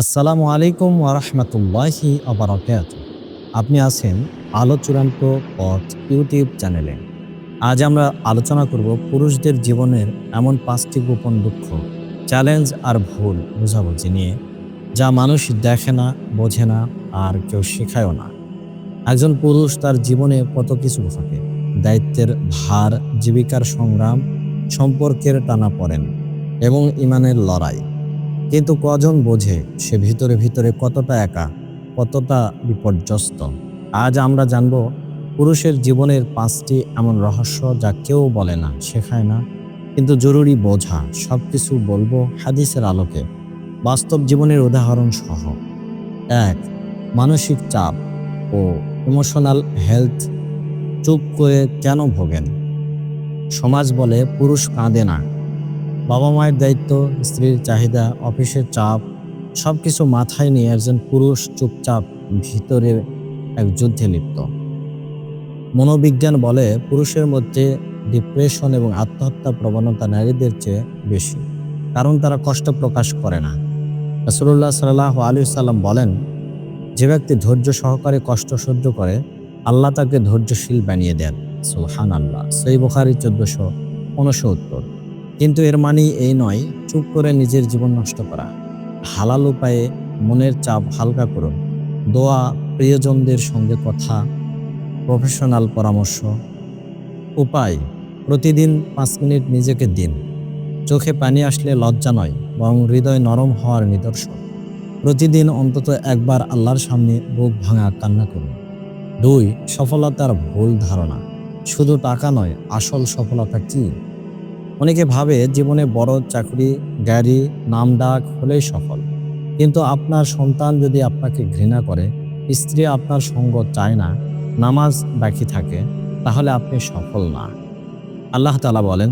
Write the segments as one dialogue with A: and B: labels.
A: আসসালামু আলাইকুম ওরহমতুল্লাহি আবরকাত আপনি আছেন আলো চূড়ান্ত পথ ইউটিউব চ্যানেলে। আজ আমরা আলোচনা করব পুরুষদের জীবনের এমন পাঁচটি গোপন দুঃখ, চ্যালেঞ্জ আর ভুল বোঝাবুঝি নিয়ে, যা মানুষ দেখে না, বোঝে না, আর কেউ শেখায়ও না। একজন পুরুষ তার জীবনে কত কিছু থাকে দায়িত্বের ভার, জীবিকার সংগ্রাম, সম্পর্কের টানা পড়েন এবং ইমানের লড়াই। কিন্তু কজন বোঝে সে ভিতরে ভিতরে কতটা একা, কতটা বিপর্যস্ত? আজ আমরা জানব পুরুষের জীবনের পাঁচটি এমন রহস্য যা কেউ বলে না, শেখায় না। কিন্তু জরুরি বোঝা সব কিছু বলব হাদিসের আলোকে। বাস্তব জীবনের উদাহরণ সহ। এক, মানসিক চাপ ও ইমোশনাল হেলথ চুপ করে কেন ভোগেন? সমাজ বলে পুরুষ কাঁদে না। বাবা মায়ের দায়িত্ব, স্ত্রীর চাহিদা, অফিসের চাপ সব কিছু মাথায় নিয়ে একজন পুরুষ চুপচাপ ভিতরে এক যুদ্ধে লিপ্ত। মনোবিজ্ঞান বলে পুরুষের মধ্যে ডিপ্রেশন এবং আত্মহত্যা প্রবণতা নারীদের চেয়ে বেশি, কারণ তারা কষ্ট প্রকাশ করে না। রসুল্লাহ সাল্লাহ আলী সাল্লাম বলেন, যে ব্যক্তি ধৈর্য সহকারে কষ্ট সহ্য করে, আল্লাহ তাকে ধৈর্যশীল বানিয়ে দেন। সুলহান আল্লাহ সেই বুখারি চোদ্দশো উনসত্তর। কিন্তু এর মানে এই নয়, চুপ করে নিজের জীবন নষ্ট করা। হালাল উপায়ে মনের চাপ হালকা করুন। দোয়া প্রিয়জনদের সঙ্গে কথা প্রফেশনাল পরামর্শ। উপায়, প্রতিদিন পাঁচ মিনিট নিজেকে দিন। চোখে পানি আসলে লজ্জা নয়, বরং হৃদয় নরম হওয়ার নিদর্শন। প্রতিদিন অন্তত একবার আল্লাহর সামনে বুক ভাঙা কান্না করুন। দুই, সফলতার ভুল ধারণা। শুধু টাকা নয়, আসল সফলতা কী? অনেকে ভাবে জীবনে বড় চাকরি গাড়ি নাম ডাক হলেই সফল কিন্তু আপনার সন্তান যদি আপনাকে ঘৃণা করে স্ত্রী আপনার সঙ্গ চায় না নামাজ বাকি থাকে তাহলে আপনি সফল না আল্লাহ তালা বলেন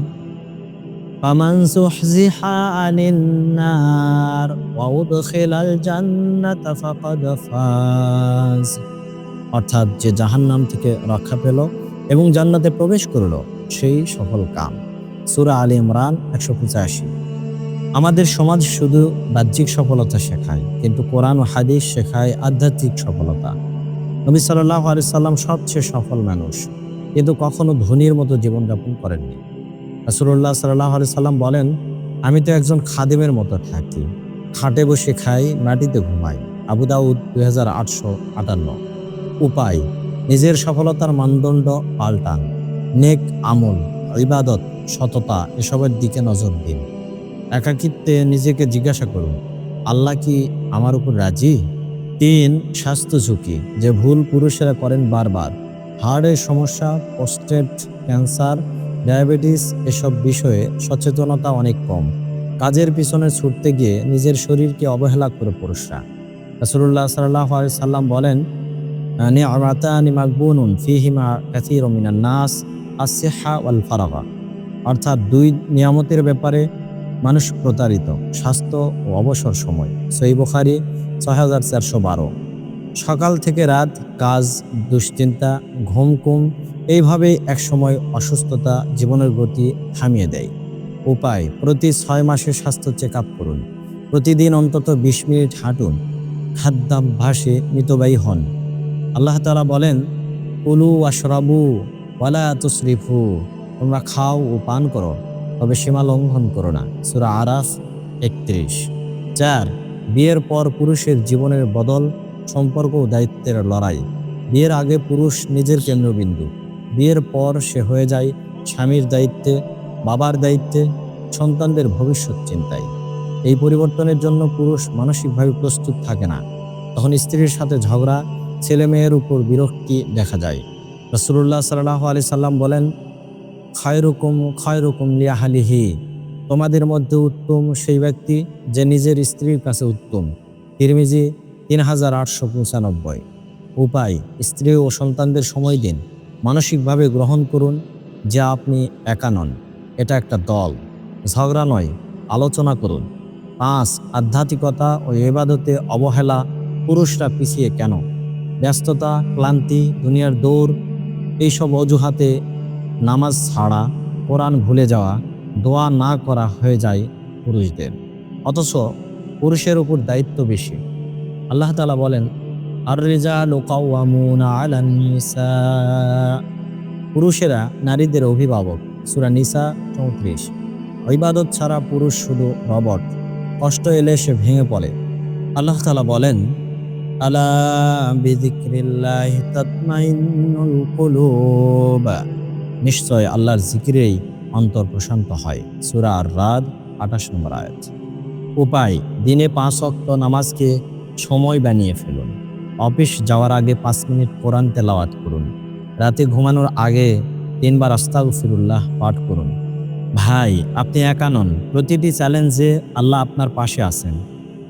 A: فمن زحزح عن النار وأدخل الجنة فقد فاز অর্থাৎ যে জাহান্নাম থেকে রক্ষা পেল এবং জান্নাতে প্রবেশ করল সেই সফল কাম সুরা আলী ইমরান একশো পঁচাশি। আমাদের সমাজ শুধু বাহ্যিক সফলতা শেখায়, কিন্তু কোরআন ও হাদিস শেখায় আধ্যাত্মিক সফলতা। নবী সাল্লাহ আলি সাল্লাম সবচেয়ে সফল মানুষ, কিন্তু কখনো ধনীর মতো জীবনযাপন করেননি। রাসুল্লাহ সাল্লাহ আলি সাল্লাম বলেন, আমি তো একজন খাদেমের মতো থাকি। খাটে বসে খাই, মাটিতে ঘুমাই। আবু দাউদ দুই হাজার আটশো আটান্ন। উপায়, নিজের সফলতার মানদণ্ড পাল্টান। নেক আমল, ইবাদত সততা এসবের দিকে নজর দিন। একাকিত্বে নিজেকে জিজ্ঞাসা করুন, আল্লাহ কি আমার উপর রাজি? তিন, স্বাস্থ্য ঝুঁকি, যে ভুল পুরুষেরা করেন বারবার হার্টের সমস্যা পোস্টেট ক্যান্সার, ডায়াবেটিস এসব বিষয়ে সচেতনতা অনেক কম। কাজের পিছনে ছুটতে গিয়ে নিজের শরীরকে অবহেলা করে পুরুষরা। রাসুল্লাহ সাল্লাহ সাল্লাম বলেন নিয়ামাতানি মাকবুনুন ফিহিমা কাসীরুম মিনান নাস আসিহা ওয়াল ফারাগা। অর্থাৎ দুই নিয়ামতের ব্যাপারে মানুষ প্রতারিত, স্বাস্থ্য ও অবসর সময়। সই বুখারি, ছয় হাজার চারশো বারো। সকাল থেকে রাত, কাজ, দুশ্চিন্তা, ঘুম কুম, এইভাবেই একসময় অসুস্থতা জীবনের গতি থামিয়ে দেয়। উপায়, প্রতি ছয় মাসে স্বাস্থ্য চেক আপ করুন। প্রতিদিন অন্তত বিশ মিনিট হাঁটুন। খাদ্যাভ্যাসে মিতবায়ী হন। আল্লাহ তালা বলেন, কুলু আশরাবু ওয়ালা তুসরিফু তোমরা খাও ও পান করো, তবে সীমা লঙ্ঘন করো না। সুরা আরাফ একত্রিশ। চার, বিয়ের পর পুরুষের জীবনের বদল, সম্পর্ক ও দায়িত্বের লড়াই। বিয়ের আগে পুরুষ নিজের কেন্দ্রবিন্দু। বিয়ের পর সে হয়ে যায় স্বামীর দায়িত্বে, বাবার দায়িত্বে, সন্তানদের ভবিষ্যৎ চিন্তায়। এই পরিবর্তনের জন্য পুরুষ মানসিকভাবে প্রস্তুত থাকে না। তখন স্ত্রীর সাথে ঝগড়া ছেলে মেয়ের উপর বিরক্তি দেখা যায়। রসুল্লাহ সাল্লাহ আলি সাল্লাম বলেন খয়রুকুম খয়রুকুম লিয়াহালিহি তোমাদের মধ্যে উত্তম সেই ব্যক্তি যে নিজের স্ত্রীর কাছে উত্তম। তিরমিজি তিন হাজার আটশো পঁচানব্বই। উপায়, স্ত্রী ও সন্তানদের সময় দিন। মানসিকভাবে গ্রহণ করুন, যে আপনি একা নন। এটা একটা দল। ঝগড়া নয়, আলোচনা করুন। পাঁচ, আধ্যাত্মিকতা ও এবাদতে অবহেলা, পুরুষরা পিছিয়ে কেন? ব্যস্ততা, ক্লান্তি, দুনিয়ার দৌড়, এইসব অজুহাতে নামাজ ছাড়া কোরআন ভুলে যাওয়া, দোয়া না করা হয়ে যায় পুরুষদের। অথচ পুরুষের উপর দায়িত্ব বেশি। আল্লাহ তালা বলেন আর রেজা নিসা পুরুষেরা নারীদের অভিভাবক, সুরা নিসা চৌত্রিশ। ইবাদত ছাড়া পুরুষ শুধু রবট, কষ্ট এলে সে ভেঙে পড়ে। আল্লাহ তালা বলেন, আলা বিযিকরিল্লাহি তাতমাইন্নুল কুলুব নিশ্চয় আল্লাহর জিকিরেই অন্তর প্রশান্ত হয়। সুরা আর রাদ আঠাশ নম্বর আয়াত। উপায়, দিনে পাঁচ অক্ত নামাজকে সময় বানিয়ে ফেলুন। অফিস যাওয়ার আগে পাঁচ মিনিট কোরআন তেলাওয়াত করুন। রাতে ঘুমানোর আগে তিনবার আস্তাগফিরুল্লাহ পাঠ করুন। ভাই, আপনি একা নন। প্রতিটি চ্যালেঞ্জে আল্লাহ আপনার পাশে আছেন।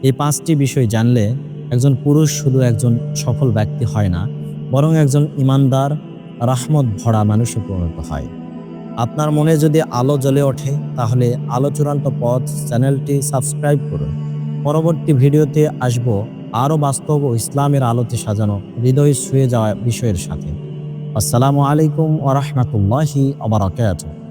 A: এই পাঁচটি বিষয় জানলে একজন পুরুষ শুধু একজন সফল ব্যক্তি হয় না, বরং একজন ইমানদার রাহমত ভরা মানুষে পরিণত হয়। আপনার মনে যদি আলো জ্বলে ওঠে, তাহলে আলো চূড়ান্ত পথ চ্যানেলটি সাবস্ক্রাইব করুন। পরবর্তী ভিডিওতে আসব আরও বাস্তব ও ইসলামের আলোতে সাজানো হৃদয় শুয়ে যাওয়া বিষয়ের সাথে। আসসালামু আলাইকুম ওরহমতুল্লাহি আবরাকাতুহ